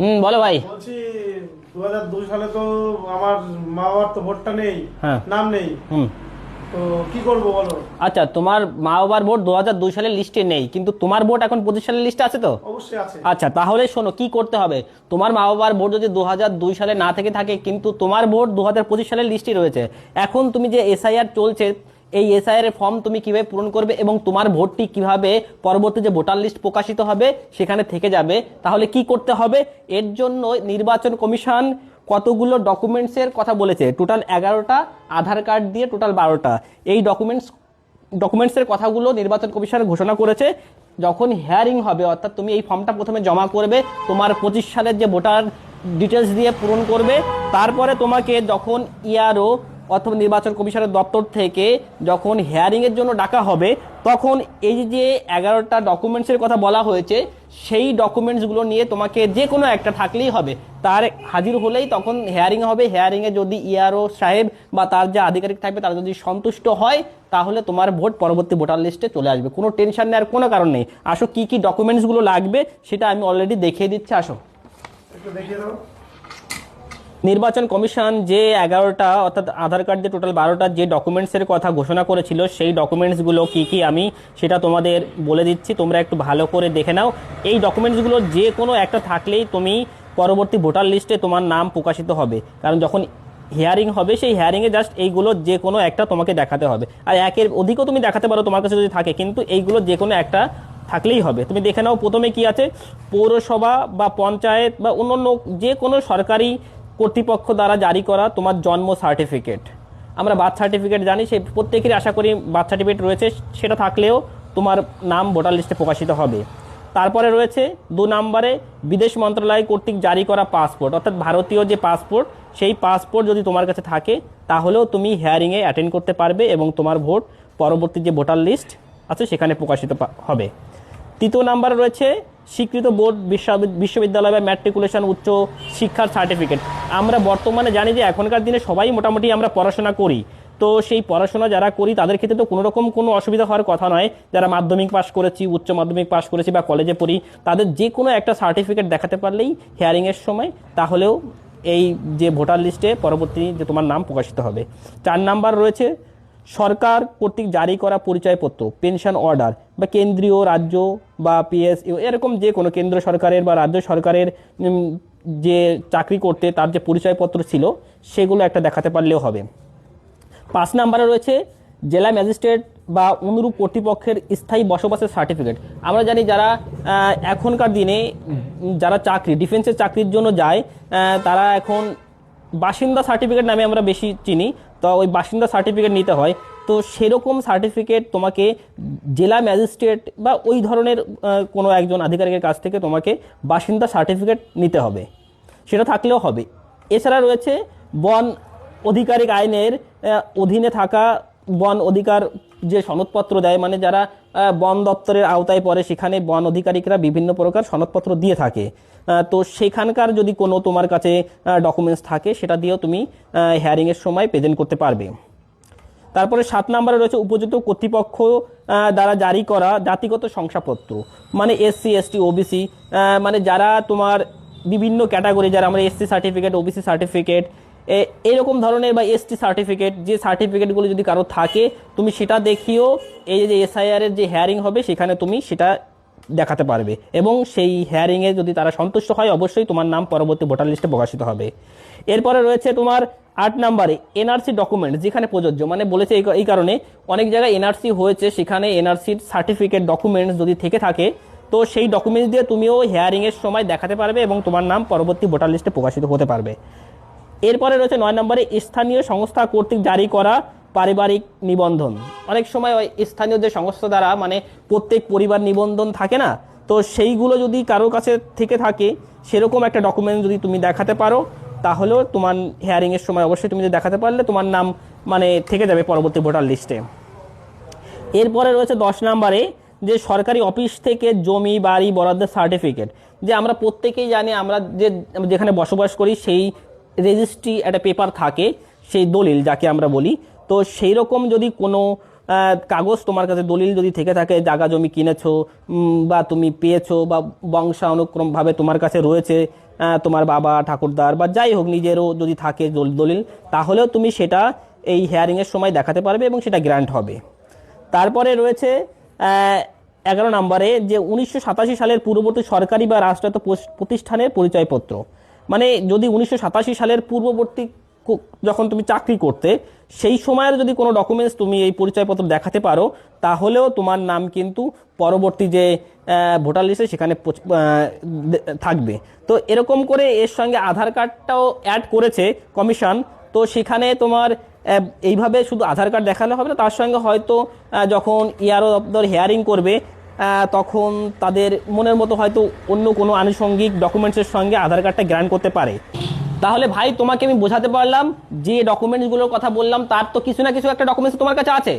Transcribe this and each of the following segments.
হুম বলো ভাই। বলছি দু হাজার দুই সালে তো আমার মা বাবার তো ভোটটা নেই হ্যাঁ। নাম নেই। হুম। তো কি করব বলো? আচ্ছা তোমার মা বাবার ভোট দু হাজার দুই সালের লিস্টে নেই কিন্তু তোমার ভোট এখন পঁচিশ সালের লিস্টে আছে তো? অবশ্যই আছে। আচ্ছা তাহলে শোনো কি করতে হবে? তোমার মা বাবার ভোট যদি দু দুই সালে না থেকে থাকে কিন্তু তোমার ভোট দু হাজার পঁচিশ সালের লিস্টে রয়েছে। এখন তুমি যে এসআইআর চলছে এই এসআইআর ফর্ম তুমি কীভাবে পূরণ করবে এবং তোমার ভোটটি কীভাবে পরবর্তী যে ভোটার লিস্ট প্রকাশিত হবে সেখানে থেকে যাবে, তাহলে কি করতে হবে? এর জন্য নির্বাচন কমিশন কতগুলো ডকুমেন্টসের কথা বলেছে? টোটাল এগারোটা, আধার কার্ড দিয়ে টোটাল বারোটা। এই ডকুমেন্টস ডকুমেন্টসের কথাগুলো নির্বাচন কমিশন ঘোষণা করেছে। যখন হিয়ারিং হবে, অর্থাৎ তুমি এই ফর্মটা প্রথমে জমা করবে, তোমার পঁচিশ সালের যে ভোটার ডিটেলস দিয়ে পূরণ করবে, তারপরে তোমাকে যখন ইয়ারও অথবা নির্বাচন কমিশনের দপ্তর থেকে যখন হিয়ারিংয়ের জন্য ডাকা হবে, তখন এই যে এগারোটা ডকুমেন্টসের কথা বলা হয়েছে, সেই ডকুমেন্টসগুলো নিয়ে তোমাকে যে কোনো একটা থাকলেই হবে। তার হাজির হলেই তখন হেয়ারিং হবে। হেয়ারিংয়ে যদি ইআরও সাহেব বা তার যে আধিকারিক থাকবে, তারা যদি সন্তুষ্ট হয়, তাহলে তোমার ভোট পরবর্তী ভোটার লিস্টে চলে আসবে। কোনো টেনশন নেওয়ার কোনো কারণ নেই। আসো, কি কি ডকুমেন্টসগুলো লাগবে, সেটা আমি অলরেডি দেখিয়ে দিচ্ছি। আসো। একটু দেখিয়ে দাও। নির্বাচন কমিশন যে এগারোটা, অর্থাৎ আধার কার্ড দিয়ে টোটাল বারোটা যে ডকুমেন্টসের কথা ঘোষণা করেছিল, সেই ডকুমেন্টসগুলো কি কি আমি সেটা তোমাদের বলে দিচ্ছি। তোমরা একটু ভালো করে দেখে নাও। এই ডকুমেন্টসগুলো যে কোনো একটা থাকলেই তুমি পরবর্তী ভোটার লিস্টে তোমার নাম প্রকাশিত হবে। কারণ যখন হিয়ারিং হবে, সেই হিয়ারিংয়ে জাস্ট এইগুলো যে কোনো একটা তোমাকে দেখাতে হবে। আর একের অধিকও তুমি দেখাতে পারো তোমার কাছে যদি থাকে, কিন্তু এইগুলো যে কোনো একটা থাকলেই হবে। তুমি দেখে নাও প্রথমে কি আছে, পৌরসভা বা পঞ্চায়েত বা অন্যান্য যে কোনো সরকারি কর্তৃপক্ষ দ্বারা জারি করা তোমার জন্ম সার্টিফিকেট আমরা বার্থ সার্টিফিকেট জানি, সেই প্রত্যেকেরই আশা করি বার্থ সার্টিফিকেট রয়েছে, সেটা থাকলেও তোমার নাম ভোটার লিস্টে প্রকাশিত হবে। তারপরে রয়েছে দু নম্বরে বিদেশ মন্ত্রণালয় কর্তৃক জারি করা পাসপোর্ট অর্থাৎ ভারতীয় যে পাসপোর্ট সেই পাসপোর্ট যদি তোমার কাছে থাকে, তাহলেও তুমি হিয়ারিংয়ে অ্যাটেন্ড করতে পারবে এবং তোমার ভোট পরবর্তী যে ভোটার লিস্ট আছে, সেখানে প্রকাশিত হবে। তৃতীয় নাম্বারে রয়েছে স্বীকৃত বোর্ড, বিশ্ববিদ- বিশ্ববিদ্যালয় বা ম্যাট্রিকুলেশন উচ্চ শিক্ষার সার্টিফিকেট আমরা বর্তমানে জানি যে এখনকার দিনে সবাই মোটামুটি আমরা পড়াশোনা করি। তো সেই পড়াশোনা যারা করি, তাদের ক্ষেত্রে তো কোনো রকম কোনো অসুবিধা হওয়ার কথা নয়। যারা মাধ্যমিক পাশ করেছি, উচ্চ মাধ্যমিক পাশ করেছি বা কলেজে পড়ি, তাদের যে কোনো একটা সার্টিফিকেট দেখাতে পারলেই হিয়ারিংয়ের সময় তাহলেও এই যে ভোটার লিস্টে পরবর্তী যে তোমার নাম প্রকাশিত হবে। চার নাম্বার রয়েছে সরকার কর্তৃক জারি করা পরিচয়পত্র পেনশন অর্ডার বা কেন্দ্রীয়, রাজ্য বা পিএসইউ এরকম যে কোনো কেন্দ্র সরকারের বা রাজ্য সরকারের যে চাকরি করতে তার যে পরিচয়পত্র ছিল, সেগুলো একটা দেখাতে পারলেও হবে। পাঁচ নাম্বারে রয়েছে জেলা ম্যাজিস্ট্রেট বা অনুরূপ কর্তৃপক্ষের স্থায়ী বসবাসের সার্টিফিকেট আমরা জানি যারা এখনকার দিনে, যারা চাকরি ডিফেন্সের চাকরির জন্য যায় তারা এখন বাসিন্দা সার্টিফিকেট নামে আমরা বেশি চিনি। তো ওই বাসিন্দা সার্টিফিকেট নিতে হয়। তো সেরকম সার্টিফিকেট তোমাকে জেলা ম্যাজিস্ট্রেট বা ওই ধরনের কোনো একজন আধিকারিকের কাছ থেকে তোমাকে বাসিন্দা সার্টিফিকেট নিতে হবে। সেটা থাকলেও হবে। এছাড়া রয়েছে বন অধিকারিক আইনের অধীনে থাকা বন অধিকার যে সনদপত্র দেয় মানে যারা বন দপ্তরের আওতায় পড়ে, সেখানে বন অধিকারিকরা বিভিন্ন প্রকার সনদপত্র দিয়ে থাকে। তো সেখানকার যদি কোনো তোমার কাছে ডকুমেন্টস থাকে, সেটা দিয়েও তুমি হিয়ারিংয়ের সময় প্রেজেন্ট করতে পারবে। তারপরে সাত নম্বরে রয়েছে উপযুক্ত কর্তৃপক্ষ দ্বারা জারি করা জাতিগত শংসাপত্র। মানে এসসি এসটি ওবিসি মানে যারা তোমার বিভিন্ন ক্যাটাগরি যারা আমরা এসসি সার্টিফিকেট ওবিসি সার্টিফিকেট এরকম ধরনের বা এসটি সার্টিফিকেট যে সার্টিফিকেটগুলো যদি কারও থাকে, তুমি সেটা দেখিয়েও এই যে এসআইআর এর যে হেয়ারিং হবে, সেখানে তুমি সেটা দেখাতে পারবে। এবং সেই হেয়ারিংয়ে যদি তারা সন্তুষ্ট হয়, অবশ্যই তোমার নাম পরবর্তী ভোটার লিস্টে প্রকাশিত হবে। এরপরে রয়েছে তোমার আট নাম্বারে এনআরসি ডকুমেন্ট যেখানে প্রযোজ্য। মানে বলেছে এই কারণে অনেক জায়গায় এনআরসি হয়েছে, সেখানে এনআরসির সার্টিফিকেট ডকুমেন্টস যদি থেকে থাকে, তো সেই ডকুমেন্টস দিয়ে তুমিও হেয়ারিংয়ের সময় দেখাতে পারবে এবং তোমার নাম পরবর্তী ভোটার লিস্টে প্রকাশিত হতে পারবে। এরপরে রয়েছে নয় নম্বরে স্থানীয় সংস্থা কর্তৃক জারি করা পারিবারিক নিবন্ধন। অনেক সময় ওই স্থানীয় যে সংস্থা দ্বারা মানে প্রত্যেক পরিবার নিবন্ধন থাকে না, তো সেইগুলো যদি কারোর কাছে থেকে থাকে, সেরকম একটা ডকুমেন্ট যদি তুমি দেখাতে পারো, তাহলেও তোমার হেয়ারিংয়ের সময় অবশ্যই তুমি যদি দেখাতে পারলে তোমার নাম মানে থেকে যাবে পরবর্তী ভোটার লিস্টে এরপরে রয়েছে দশ নম্বরে যে সরকারি অফিস থেকে জমি, বাড়ি, বরাদ্দের সার্টিফিকেট যে আমরা প্রত্যেকেই জানি, আমরা যে যেখানে বসবাস করি, সেই রেজিস্ট্রি একটা পেপার থাকে, সেই দলিল যাকে আমরা বলি। তো সেই রকম যদি কোনো কাগজ তোমার কাছে দলিল যদি থেকে থাকে জাগা জমি কিনেছো বা তুমি পেয়েছ, বা বংশানুক্রমভাবে তোমার কাছে রয়েছে তোমার বাবা, ঠাকুরদার, বা যাই হোক নিজেরও যদি থাকে দল- দলিল, তাহলেও তুমি সেটা এই হেয়ারিংয়ের সময় দেখাতে পারবে এবং সেটা গ্র্যান্ট হবে। তারপরে রয়েছে এগারো নম্বরে যে উনিশশো সাতাশি সালের পূর্ববর্তী সরকারি বা রাষ্ট্রায়ত্ত প্রতিষ্ঠানের পরিচয়পত্র। মানে যদি উনিশশো সাতাশি সালের পূর্ববর্তী যখন তুমি চাকরি করতে, সেই সময়ের যদি কোনো ডকুমেন্টস তুমি এই পরিচয়পত্র দেখাতে পারো, তাহলেও তোমার নাম কিন্তু পরবর্তী যে ভোটার লিস্টে সেখানে থাকবে। তো এরকম করে এর সঙ্গে আধার কার্ডটাও অ্যাড করেছে কমিশন তো সেখানে তোমার এইভাবে শুধু আধার কার্ড দেখালে হবে না, তার সঙ্গে হয়তো যখন ইয়ারও দপ্তর হেয়ারিং করবে তখন তাদের মনের মতো হয়তো অন্য কোনো আনুষঙ্গিক ডকুমেন্টসের সঙ্গে আধার কার্ডটা গ্র্যান্ড করতে পারে। তাহলে ভাই তোমাকে আমি বোঝাতে পারলাম যে ডকুমেন্টসগুলোর কথা বললাম তার তো কিছু না কিছু একটা ডকুমেন্টস তোমার কাছে আছে?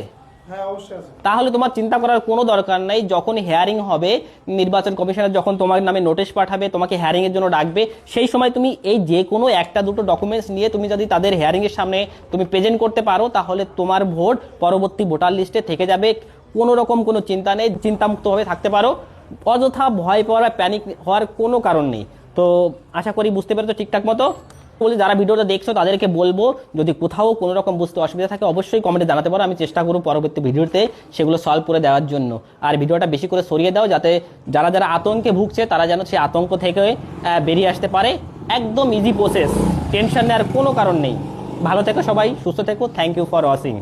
হ্যাঁ অবশ্যই আছে। তাহলে তোমার চিন্তা করার কোনো দরকার নাই যখন হেয়ারিং হবে নির্বাচন কমিশনার যখন তোমার নামে নোটিশ পাঠাবে তোমাকে হেয়ারিং এর জন্য ডাকবে সেই সময় তুমি এই যে কোনো একটা দুটো ডকুমেন্টস নিয়ে তুমি যদি তাদের হেয়ারিং এর সামনে তুমি প্রেজেন্ট করতে পারো তাহলে তোমার ভোট পরবর্তী ভোটার লিস্টে থেকে যাবে। কোনো রকম কোনো চিন্তা নেই, চিন্তামুক্তভাবে থাকতে পারো। অযথা ভয় পাওয়া প্যানিক হওয়ার কোনো কারণ নেই। তো আশা করি বুঝতে পেরেছ ঠিকঠাক মতো। বলি যারা ভিডিওটা দেখছ, তাদেরকে বলব, যদি কোথাও কোনো রকম বুঝতে অসুবিধা থাকে, অবশ্যই কমেন্টে জানাতে পারো। আমি চেষ্টা করব পরবর্তী ভিডিওতে সেগুলো সলভ করে দেওয়ার জন্য। আর ভিডিওটা বেশি করে সরিয়ে দাও, যাতে যারা যারা আতঙ্কে ভুগছে, তারা যেন সেই আতঙ্ক থেকে বেরিয়ে আসতে পারে। একদম ইজি প্রসেস টেনশন নেওয়ার কোনো কারণ নেই। ভালো থেকো সবাই, সুস্থ থেকো। Thank you for watching